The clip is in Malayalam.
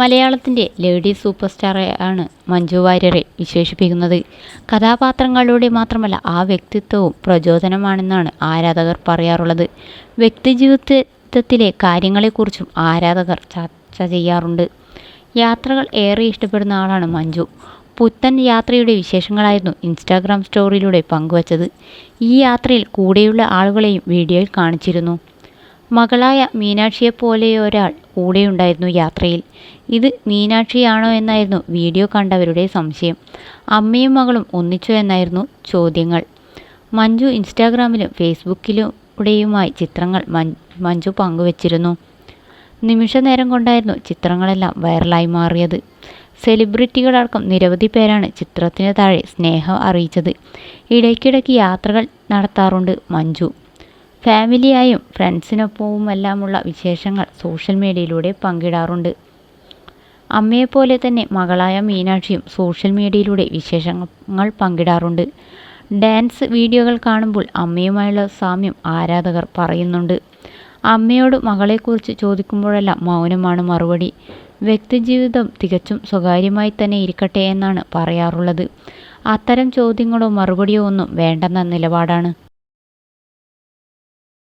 മലയാളത്തിന്റെ ലേഡി സൂപ്പർ സ്റ്റാറാണ് മഞ്ജു വാര്യരെ വിശേഷിപ്പിക്കുന്നത്. കഥാപാത്രങ്ങളിലൂടെ മാത്രമല്ല ആ വ്യക്തിത്വവും പ്രചോദനമാണെന്നാണ് ആരാധകർ പറയാറുള്ളത്. വ്യക്തിജീവിതത്തിലെ കാര്യങ്ങളെക്കുറിച്ചും ആരാധകർ ചർച്ച ചെയ്യാറുണ്ട്. യാത്രകൾ ഏറെ ഇഷ്ടപ്പെടുന്ന ആളാണ് മഞ്ജു. പുത്തൻ യാത്രയുടെ വിശേഷങ്ങളായിരുന്നു ഇൻസ്റ്റാഗ്രാം സ്റ്റോറിയിലൂടെ പങ്കുവച്ചത്. ഈ യാത്രയിൽ കൂടെയുള്ള ആളുകളെയും വീഡിയോയിൽ കാണിച്ചിരുന്നു. മകളായ മീനാക്ഷിയെപ്പോലെയൊരാൾ കൂടെയുണ്ടായിരുന്നു യാത്രയിൽ. ഇത് മീനാക്ഷിയാണോ എന്നായിരുന്നു വീഡിയോ കണ്ടവരുടെ സംശയം. അമ്മയും മകളും ഒന്നിച്ചോ എന്നായിരുന്നു ചോദ്യങ്ങൾ. മഞ്ജു ഇൻസ്റ്റാഗ്രാമിലും ഫേസ്ബുക്കിലൂടെയുമായി ചിത്രങ്ങൾ മഞ്ജു പങ്കുവച്ചിരുന്നു. നിമിഷ നേരം കൊണ്ടായിരുന്നു ചിത്രങ്ങളെല്ലാം വൈറലായി മാറിയത്. സെലിബ്രിറ്റികളടക്കം നിരവധി പേരാണ് ചിത്രത്തിന് താഴെ സ്നേഹം അറിയിച്ചത്. ഇടയ്ക്കിടയ്ക്ക് യാത്രകൾ നടത്താറുണ്ട് മഞ്ജു. ഫാമിലിയായും ഫ്രണ്ട്സിനൊപ്പവും എല്ലാമുള്ള വിശേഷങ്ങൾ സോഷ്യൽ മീഡിയയിലൂടെ പങ്കിടാറുണ്ട്. അമ്മയെപ്പോലെ തന്നെ മകളായ മീനാക്ഷിയും സോഷ്യൽ മീഡിയയിലൂടെ വിശേഷങ്ങൾ പങ്കിടാറുണ്ട്. ഡാൻസ് വീഡിയോകൾ കാണുമ്പോൾ അമ്മയുമായുള്ള സാമ്യം ആരാധകർ പറയുന്നുണ്ട്. അമ്മയോട് മകളെക്കുറിച്ച് ചോദിക്കുമ്പോഴെല്ലാം മൗനമാണ് മറുപടി. വ്യക്തിജീവിതം തികച്ചും സ്വകാര്യമായി തന്നെ ഇരിക്കട്ടെ എന്നാണ് പറയാറുള്ളത്. അത്തരം ചോദ്യങ്ങളോ മറുപടിയോ ഒന്നും വേണ്ടെന്ന നിലപാടാണ്.